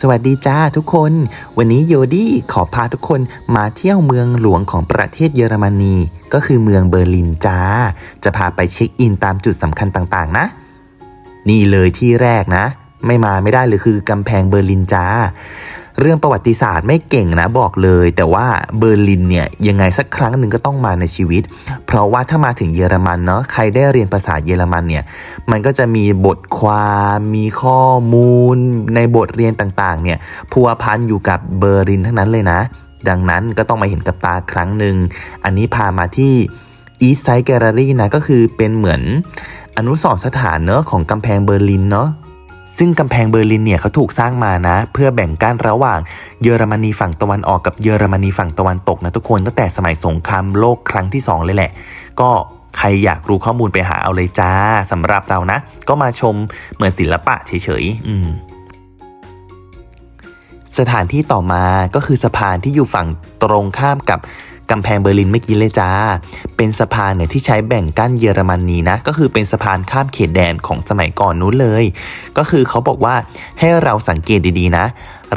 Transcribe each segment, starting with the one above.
สวัสดีจ้าทุกคน วันนี้โยดี้ขอพาทุกคนมาเที่ยวเมืองหลวงของประเทศเยอรมนี ก็คือเมืองเบอร์ลินจ้า จะพาไปเช็คอินตามจุดสำคัญต่างๆ นะ นี่เลยที่แรกนะ ไม่มาไม่ได้เลยคือกำแพงเบอร์ลินจ้า เรื่องประวัติศาสตร์ไม่เก่งนะบอกเลย แต่ว่าเบอร์ลินเนี่ยยังไงสักครั้งหนึ่งก็ต้องมาในชีวิต เพราะว่าถ้ามาถึงเยอรมันเนาะใครได้เรียนภาษาเยอรมันเนี่ยมันก็จะมีบทความมีข้อมูล ในบทเรียนต่างๆเนี่ยพัวพันอยู่กับเบอร์ลินทั้งนั้นเลยนะ ดังนั้นก็ต้องมาเห็นกับตาครั้งหนึ่งอันนี้พามาที่ East Side Gallery นะก็คือเป็นเหมือนอนุสรณ์สถานเนอะของกำแพงเบอร์ลินเนาะ ซึ่งกำแพงเบอร์ลินเนี่ยเขาถูกสร้างมานะ เพื่อแบ่งกั้นระหว่างเยอรมนีฝั่งตะวันออกกับเยอรมนีฝั่งตะวันตกนะทุกคนตั้งแต่สมัยสงครามโลกครั้งที่สองเลยแหละ ก็ใครอยากรู้ข้อมูลไปหาเอาเลยจ้าสำหรับเรานะ ก็มาชมเหมือนศิลปะเฉยๆอืมสถานที่ต่อมาก็คือสะพานที่อยู่ฝั่งตรงข้ามกับ กำแพงเบอร์ลินเมื่อกี้เลยจ้า เป็นสะพานเนี่ยที่ใช้แบ่งกั้นเยอรมนีนะ ก็คือเป็นสะพานข้ามเขตแดนของสมัยก่อนนู้นเลย ก็คือเขาบอกว่าให้เราสังเกตดีๆนะ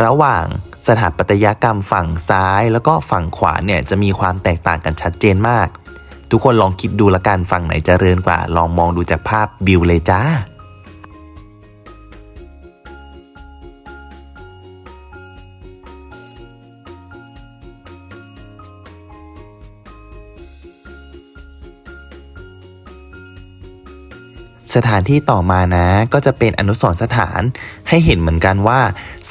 ระหว่างสถาปัตยกรรมฝั่งซ้ายแล้วก็ฝั่งขวาเนี่ยจะมีความแตกต่างกันชัดเจนมาก ทุกคนลองคิดดูละกันฝั่งไหนเจริญกว่า ลองมองดูจากภาพวิวเลยจ้า สถานที่ต่อมานะก็จะเป็นอนุสรณ์สถานให้เห็นเหมือนกันว่า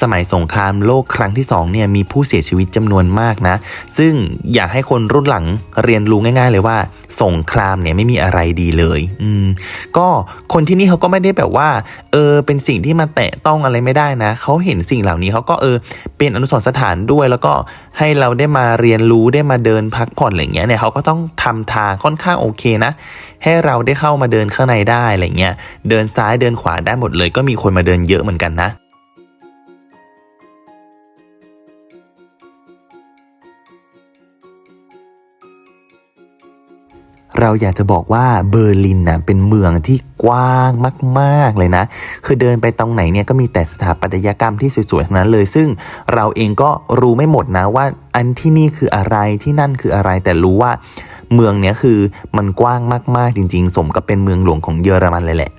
สมัยสงครามโลกครั้งที่สองเนี่ยมีผู้เสียชีวิตจำนวนมากนะ ซึ่งอยากให้คนรุ่นหลังเรียนรู้ง่าย ๆ เลยว่า สงครามเนี่ยไม่มีอะไรดีเลย อืมก็คนที่นี่เขาก็ไม่ได้แบบว่า เออเป็นสิ่งที่มาแตะต้องอะไรไม่ได้นะเขาเห็นสิ่งเหล่านี้เขาก็เออ เป็นอนุสรณ์สถานด้วย แล้วก็ให้เราได้มาเรียนรู้ได้มาเดินพักผ่อนอะไรเงี้ยเนี่ยเขาก็ต้องทำทางค่อนข้างโอเคนะ ให้เราได้เข้ามาเดินข้างในได้อะไรเงี้ยเดินซ้ายเดินขวาได้หมดเลย ก็มีคนมาเดินเยอะเหมือนกันนะเราอยากจะบอกว่าเบอร์ลินนะเป็นเมืองที่กว้างมาก ๆ เลยนะ คือเดินไปตรงไหนเนี่ยก็มีแต่สถาปัตยกรรมที่สวยๆทั้งนั้นเลย ซึ่งเราเองก็รู้ไม่หมดนะว่าอันที่นี่คืออะไรที่นั่นคืออะไรแต่รู้ว่า เมืองเนี้ยคือมันกว้างมากๆจริง ๆ สมกับเป็นเมืองหลวงของเยอรมันเลยแหละ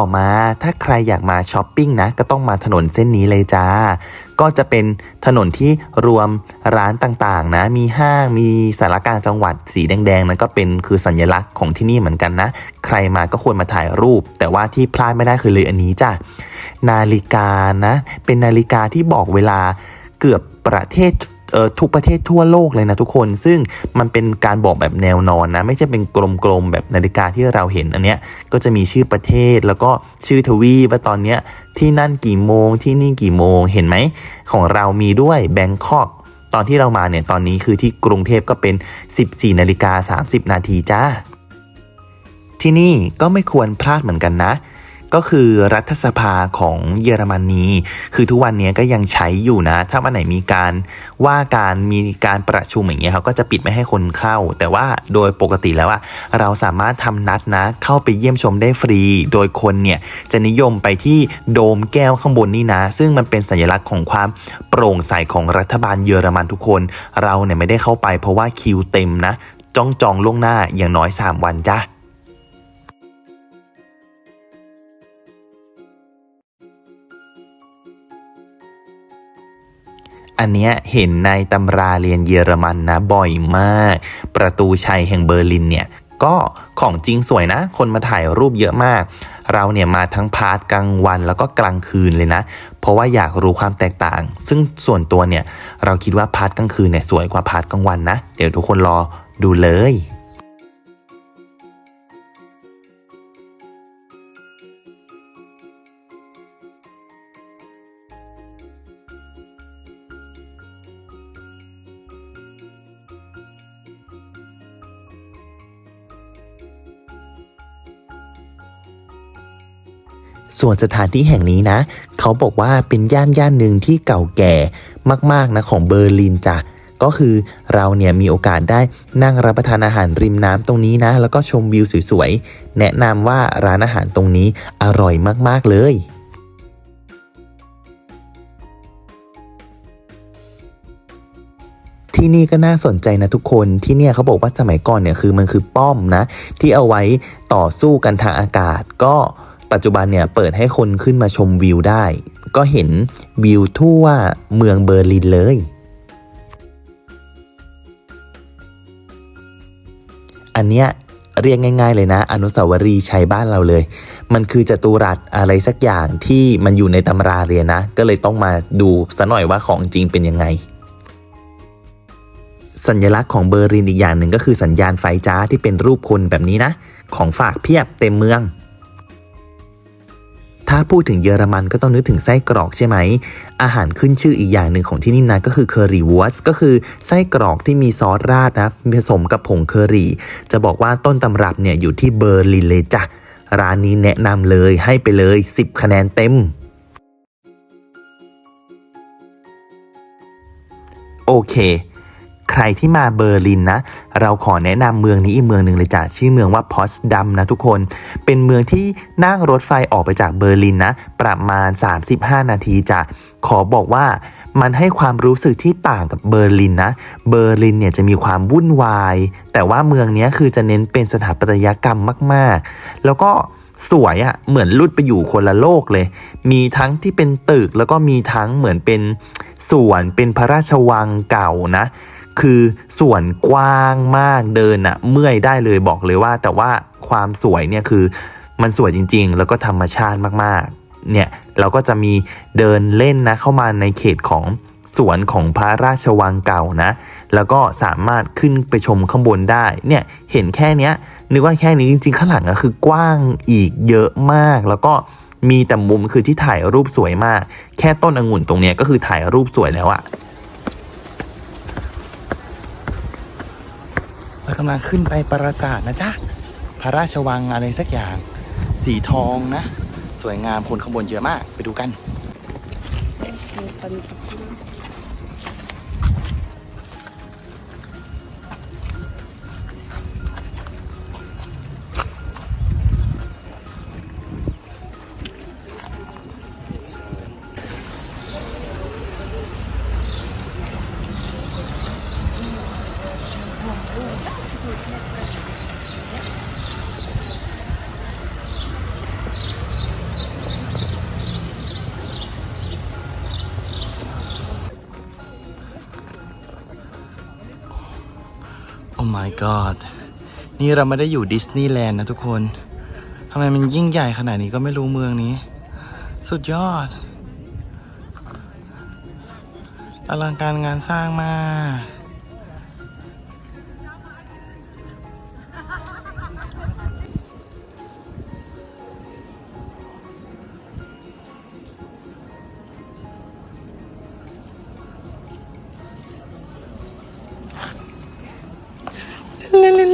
ต่อมาถ้าใครอยากมาช้อปปิ้งนะ ก็ต้องมาถนนเส้นนี้เลยจ้า ก็จะเป็นถนนที่รวมร้านต่างๆนะ มีห้างมีสารกลางจังหวัดสีแดงๆนั้นก็เป็นคือสัญลักษณ์ของที่นี่เหมือนกันนะ ใครมาก็ควรมาถ่ายรูป แต่ว่าที่พลาดไม่ได้คือเลยอันนี้จ้ะนาฬิกานะ เป็นนาฬิกาที่บอกเวลา เกือบประเทศเอ่อทุกประเทศทั่วโลกเลยนะทุกคน ซึ่งมันเป็นการบอกแบบแนวนอนนะ ไม่ใช่เป็นกลมๆแบบนาฬิกาที่เราเห็นอันเนี้ยก็จะมีชื่อประเทศแล้วก็ชื่อทวีว่าตอนเนี้ยที่นั่นกี่โมงที่นี่กี่โมงเห็นไหม ของเรามีด้วยแบงคอกตอนที่เรามาเนี่ยตอนนี้คือที่กรุงเทพก็เป็น 14นาฬิกา30 นาทีจ้า ที่นี่ก็ไม่ควรพลาดเหมือนกันนะ ก็คือรัฐสภาของเยอรมนีคือทุกวันนี้ก็ยังใช้อยู่นะ ถ้าวันไหนมีการว่าการมีการประชุมอย่างเงี้ยเขาก็จะปิดไม่ให้คนเข้า แต่ว่าโดยปกติแล้วอะเราสามารถทำนัดนะ เข้าไปเยี่ยมชมได้ฟรี โดยคนเนี่ยจะนิยมไปที่โดมแก้วข้างบนนี่นะ ซึ่งมันเป็นสัญลักษณ์ของความโปร่งใสของรัฐบาลเยอรมันทุกคน เราเนี่ยไม่ได้เข้าไปเพราะว่าคิวเต็มนะจ้องจองล่วงหน้าอย่างน้อย 3 วันจ้า อันเนี้ยเห็นในตำราเรียนเยอรมันนะบ่อยมาก ประตูชัยแห่งเบอร์ลินเนี่ยก็ของจริงสวยนะ คนมาถ่ายรูปเยอะมาก เราเนี่ยมาทั้งพาร์ทกลางวันแล้วก็กลางคืนเลยนะ เพราะว่าอยากรู้ความแตกต่าง ซึ่งส่วนตัวเนี่ยเราคิดว่าพาร์ทกลางคืนเนี่ยสวยกว่าพาร์ทกลางวันนะ เดี๋ยวทุกคนรอดูเลย ส่วนสถานที่แห่งนี้นะ เขาบอกว่าเป็นย่านย่านหนึ่งที่เก่าแก่มากๆนะของเบอร์ลินจ้ะก็คือเราเนี่ยมีโอกาสได้นั่งรับประทานอาหารริมน้ำตรงนี้นะ แล้วก็ชมวิวสวยๆ แนะนำว่าร้านอาหารตรงนี้อร่อยมากๆเลยที่นี่ก็น่าสนใจนะทุกคนที่เนี่ยเขาบอกว่าสมัยก่อนเนี่ยคือมันคือป้อมนะ ที่เอาไว้ต่อสู้กันทางอากาศก็ ปัจจุบันเนี่ยเปิดให้คนขึ้นมาชมวิวได้ ก็เห็นวิวทั่วเมืองเบอร์ลินเลย อันเนี้ยเรียกง่าย ๆ เลยนะ อนุสาวรีย์ชัยบ้านเราเลย มันคือจตุรัสอะไรสักอย่างที่มันอยู่ในตำราเรียนนะ ก็เลยต้องมาดูซะหน่อยว่าของจริงเป็นยังไง สัญลักษณ์ของเบอร์ลินอีกอย่างหนึ่งก็คือสัญญาณไฟจ้าที่เป็นรูปคนแบบนี้นะ ของฝากเพียบเต็มเมือง ถ้าพูดถึงเยอรมันก็ต้องนึกถึงไส้กรอกใช่ไหม อาหารขึ้นชื่ออีกอย่างหนึ่งของที่นี่นะก็คือเคอรี่วอสก็คือไส้กรอกที่มีซอสราดนะผสมกับผงเคอรี่ จะบอกว่าต้นตำรับเนี่ยอยู่ที่เบอร์ลินเลยจ้ะ ร้านนี้แนะนำเลยให้ไปเลย 10 คะแนนเต็มโอเค ใครที่มาเบอร์ลินนะ เราขอแนะนำเมืองนี้อีกเมืองหนึ่งเลยจ้ะชื่อเมืองว่าพอสดัมนะทุกคน เป็นเมืองที่นั่งรถไฟออกไปจากเบอร์ลินนะ ประมาณ 35 นาทีจ้ะขอบอกว่ามันให้ความรู้สึกที่ต่างกับเบอร์ลินนะ เบอร์ลินเนี่ยจะมีความวุ่นวาย แต่ว่าเมืองนี้คือจะเน้นเป็นสถาปัตยกรรมมาก ๆ แล้วก็สวยอะ่ะเหมือนลุดไปอยู่คนละโลกเลย มีทั้งที่เป็นตึกแล้วก็มีทั้งเหมือนเป็นสวนเป็นพระราชวังเก่านะ คือส่วนกว้างมากเดินอะเมื่อยได้เลยบอกเลยว่า แต่ว่าความสวยเนี่ยคือมันสวยจริง ๆ แล้วก็ธรรมชาติมากๆ เนี่ยเราก็จะมีเดินเล่นนะเข้ามาในเขตของสวนของพระราชวังเก่านะ แล้วก็สามารถขึ้นไปชมข้างบนได้ เนี่ยเห็นแค่เนี้ยนึกว่าแค่นี้จริงๆ ข้างหลังก็คือกว้างอีกเยอะมาก แล้วก็มีแต่มุมคือที่ถ่ายรูปสวยมาก แค่ต้นองุ่นตรงเนี้ยก็คือถ่ายรูปสวยแล้วอะ เรากำลังขึ้นไปปราสาทนะจ๊ะ พระราชวังอะไรสักอย่าง สีทองนะ สวยงามคนขางบวนเยอะมาก ไปดูกัน my god นี่เราไม่ได้อยู่ดิสนีย์แลนด์นะทุกคนทำไมมันยิ่งใหญ่ขนาดนี้ก็ไม่รู้เมืองนี้ สุดยอด อลังการงานสร้างมาก